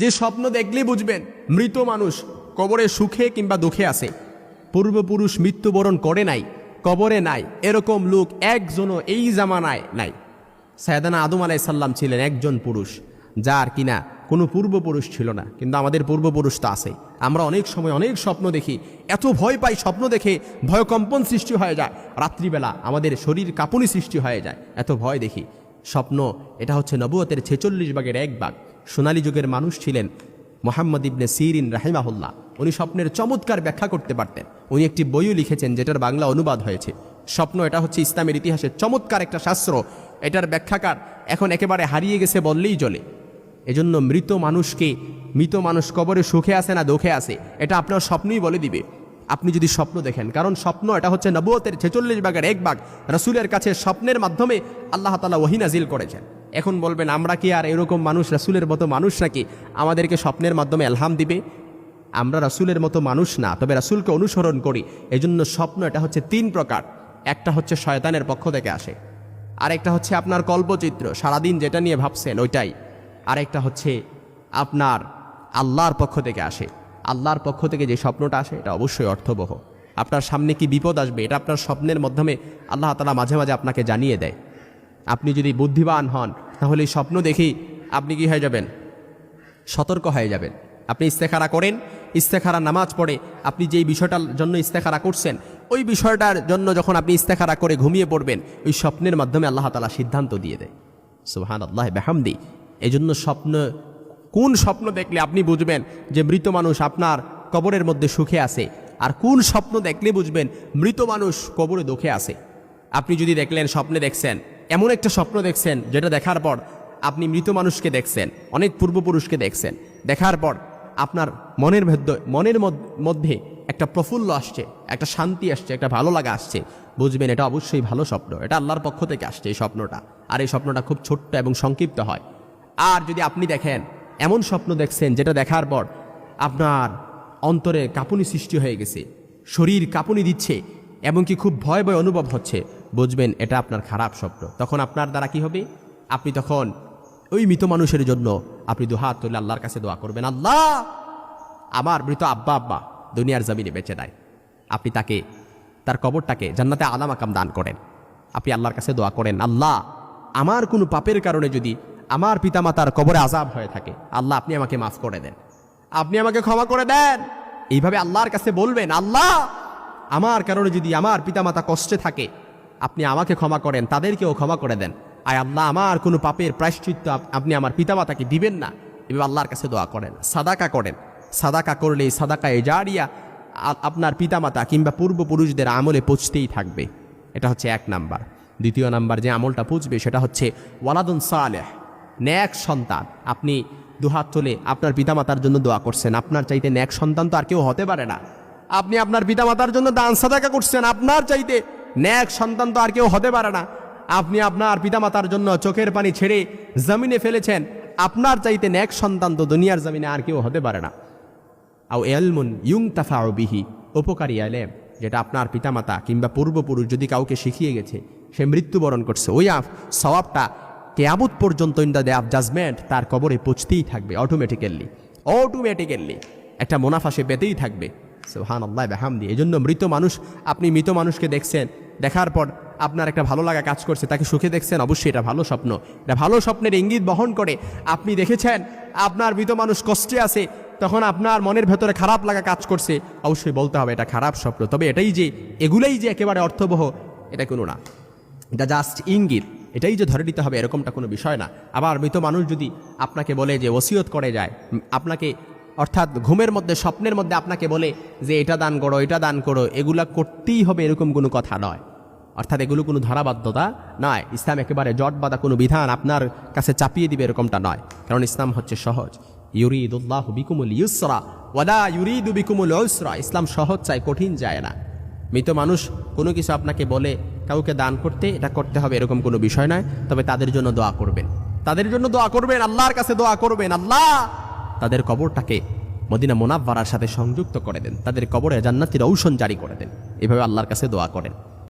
যে স্বপ্ন দেখলেই বুঝবেন, মৃত মানুষ কবরে সুখে কিংবা দুঃখে আছে। পূর্বপুরুষ মৃত্যুবরণ করে নাই, কবরে নাই, এরকম লোক একজনও এই জামানায় নাই। সায়দানা আদম আলাই সাল্লাম ছিলেন একজন পুরুষ, যার কিনা কোনো পূর্বপুরুষ ছিল না, কিন্তু আমাদের পূর্বপুরুষ তো আছে। আমরা অনেক সময় অনেক স্বপ্ন দেখি, এত ভয় পাই স্বপ্ন দেখে ভয়কম্পন সৃষ্টি হয়ে যায়, রাত্রিবেলা আমাদের শরীর কাঁপুনি সৃষ্টি হয়ে যায়, এত ভয় দেখি। স্বপ্ন, এটা হচ্ছে নবুয়তের ছেচল্লিশ ভাগের এক ভাগ। সোনালী যুগের মানুষ ছিলেন মোহাম্মদ ইবনে সিরিন রাহিমাহুল্লাহ। উনি স্বপ্নের চমৎকার ব্যাখ্যা করতে পারতেন। উনি একটি বইও লিখেছেন যেটার বাংলা অনুবাদ হয়েছে। স্বপ্ন এটা হচ্ছে ইসলামের ইতিহাসে চমৎকার একটা শাস্ত্র। এটার ব্যাখ্যাকার এখন একেবারে হারিয়ে গেছে বললেই চলে। এজন্য মৃত মানুষকে মৃত মানুষ কবরে সুখে আসে না দুঃখে আসে এটা আপনার স্বপ্নই বলে দিবে। আপনি যদি স্বপ্ন দেখেন, কারণ স্বপ্ন এটা হচ্ছে নবুয়তের ছেচল্লিশ ভাগের এক ভাগ। রাসুলের কাছে স্বপ্নের মাধ্যমে আল্লাহ তালা ওহি নাজিল করেছেন। এখন বলবেন, আমরা কি আর এরকম মানুষ, রাসুলের মতো মানুষ নাকি? আমাদেরকে স্বপ্নের মাধ্যমে এলহাম দিবে। আমরা রাসুলের মতো মানুষ না, তবে রাসুলকে অনুসরণ করি। এজন্য স্বপ্ন এটা হচ্ছে তিন প্রকার। একটা হচ্ছে শয়তানের পক্ষ থেকে আসে। আরেকটা হচ্ছে আপনার কল্পচিত্র, সারাদিন যেটা নিয়ে ভাবছেন ওইটাই। আরেকটা হচ্ছে আপনার আল্লাহর পক্ষ থেকে আসে। আল্লাহর পক্ষ থেকে যে স্বপ্নটা আসে, এটা অবশ্যই অর্থবহ। আপনার সামনে কি বিপদ আসবে, এটা আপনার স্বপ্নের মাধ্যমে আল্লাহ তালা মাঝে মাঝে আপনাকে জানিয়ে দেয়। আপনি যদি বুদ্ধিমান হন তাহলে এই স্বপ্ন দেখি আপনি কি হয়ে যাবেন? সতর্ক হয়ে যাবেন। আপনি ইস্তেখারা করেন ইস্তেখারা নামাজ পড়ে, আপনি যেই বিষয়টার জন্য ইস্তেখারা করছেন, ওই বিষয়টার জন্য যখন আপনি ইস্তেখারা করে ঘুমিয়ে পড়বেন, ওই স্বপ্নের মাধ্যমে আল্লাহ তালা সিদ্ধান্ত দিয়ে দেয়। সুহান আল্লাহ বেহামদি। এই জন্য স্বপ্ন, কোন স্বপ্ন দেখলে আপনি বুঝবেন যে মৃত মানুষ আপনার কবরের মধ্যে সুখে আছে, আর কোন স্বপ্ন দেখলে বুঝবেন মৃত মানুষ কবরে দুঃখে আছে। আপনি যদি দেখলেন, স্বপ্নে দেখছেন এমন একটা স্বপ্ন দেখছেন যেটা দেখার পর আপনি মৃত মানুষকে দেখছেন, অনেক পূর্বপুরুষকে দেখছেন। দেখার পর আপনার মনের মধ্যে মনের মধ্যে একটা প্রফুল্ল আসছে, একটা শান্তি আসছে, একটা ভালো লাগা আসছে। বুঝবেন এটা অবশ্যই ভালো স্বপ্ন, এটা আল্লাহর পক্ষ থেকে আসছে এই স্বপ্নটা। আর এই স্বপ্নটা খুব ছোট্ট এবং সংক্ষিপ্ত হয়। আর যদি আপনি দেখেন, এমন স্বপ্ন দেখছেন যেটা দেখার পর আপনার অন্তরে কাঁপুনি সৃষ্টি হয়ে গেছে, শরীর কাঁপুনি দিচ্ছে, এমনকি খুব ভয় ভয় অনুভব হচ্ছে। বুঝবেন, এটা আপনার খারাপ স্বপ্ন। তখন আপনার দ্বারা কি হবে? আপনি তখন ওই মৃত মানুষের জন্য আপনি দুহাত তুলে আল্লাহর কাছে দোয়া করবেন, আল্লাহ, আমার মৃত আব্বা আব্বা দুনিয়ার জমিনে বেঁচে দেয় আপনি তাকে, তার কবরটাকে জান্নাতে আলাম আকাম দান করেন। আপনি আল্লাহর কাছে দোয়া করেন, আল্লাহ, আমার কোনো পাপের কারণে যদি আমার পিতামাতার কবরে আজাব হয়ে থাকে, আল্লাহ, আপনি আমাকে মাফ করে দেন। আপনি আমাকে ক্ষমা করে দেন। এইভাবে আল্লাহর কাছে বলবেন, আল্লাহ, আমার কারণে যদি আমার পিতামাতা কষ্টে থাকে আপনি আমাকে ক্ষমা করেন, তাদেরকেও ক্ষমা করে দেন। আয় আল্লাহ, আমার কোনো পাপের প্রায়শ্চিত্ত আপনি আমার পিতামাতাকে দিবেন না। এভাবে আল্লাহর কাছে দোয়া করেন, সাদাকা করেন। সাদাকা করলে সাদাকা এজারিয়া আপনার পিতামাতা কিংবা পূর্বপুরুষদের আমলে পৌঁছতেই থাকবে। এটা হচ্ছে এক নাম্বার। দ্বিতীয় নাম্বার যে আমলটা পুজবে সেটা হচ্ছে ওয়ালাদুন সালেহ, ন্যাক সন্তান। আপনি দুহাত তুলে আপনার পিতামাতার জন্য দোয়া করছেন। আপনার চাইতে ন্যাক সন্তান তো আর কেউ হতে পারে না। আপনি আপনার পিতামাতার জন্য দান, সাদাকা করছেন। আপনার চাইতে ন্যাক সন্তান তো আর কেউ হতে পারে না। আপনি আপনার পিতামাতার জন্য চোখের পানি ছেড়ে জমিনে ফেলেছেন। আপনার চাইতে ন্যাক সন্তান তো দুনিয়ার জমিনে আর কেউ হতে পারে না। আও এলমুন ইউং তাফা বিহি, উপকারী আলেম, যেটা আপনার পিতামাতা কিংবা পূর্বপুরুষ যদি কাউকে শিখিয়ে গেছে, সে মৃত্যুবরণ করছে। ওই আফ, সওয়াবটা কেয়ামত পর্যন্ত ইন দ্য অফ জাজমেন্ট, তার কবরে পৌঁছতেই থাকবে অটোমেটিক্যালি অটোমেটিক্যালি একটা মুনাফা সে পেতেই থাকবে। সোহান আল্লাহ বেহামদি। এই জন্য মৃত মানুষ, আপনি মৃত মানুষকে দেখছেন, দেখার পর আপনার একটা ভালো লাগা কাজ করছে, তাকে সুখে দেখছেন, অবশ্যই এটা ভালো স্বপ্ন। এটা ভালো স্বপ্নের ইঙ্গিত বহন করে, আপনি দেখেছেন, আপনার মৃত মানুষ কষ্টে আছে, তখন আপনার মনের ভেতরে খারাপ লাগা কাজ করছে, অবশ্যই বলতে হবে, এটা খারাপ স্বপ্ন। তবে এটাই যে, এগুলাই যে একেবারে অর্থবহ, এটা কোনো না। এটা জাস্ট ইঙ্গিত, এটাই যে ধরে নিতে হবে, এরকমটা কোনো বিষয় না। আবার মৃত মানুষ যদি আপনাকে বলে যে, ওসিয়ত করে যায়, আপনাকে অর্থাৎ ঘুমের মধ্যে, স্বপ্নের মধ্যে আপনাকে বলে যে এটা দান করো, এটা দান করো, এগুলা করতেই হবে এরকম কোনো কথা নয়। অর্থাৎ এগুলো কোনো ধরাবাধ্যতা নয়। ইসলাম একেবারে জট বাঁধা কোনো বিধান আপনার কাছে চাপিয়ে দিবে এরকমটা নয়। কারণ ইসলাম হচ্ছে সহজ। ইউরিদুল্লাহ বিকুমুল ইউসরা ওয়ালা ইউরিদু বিকুমুল ইউসরা ইসলাম সহজ চায় কঠিন যায় না। মৃত মানুষ কোনো কিছু আপনাকে বলে কাউকে দান করতে, এটা করতে হবে এরকম কোনো বিষয় নয়। তবে তাদের জন্য দোয়া করবেন। তাদের জন্য দোয়া করবেন, আল্লাহর কাছে দোয়া করবেন, আল্লাহ! তাদের কবরটাকে মদিনা মোনাব্বারার সাথে সংযুক্ত করে দেন। তাদের কবরে জান্নাতির ঔষণ জারি করে দেন। এভাবে আল্লাহর কাছে দোয়া করেন।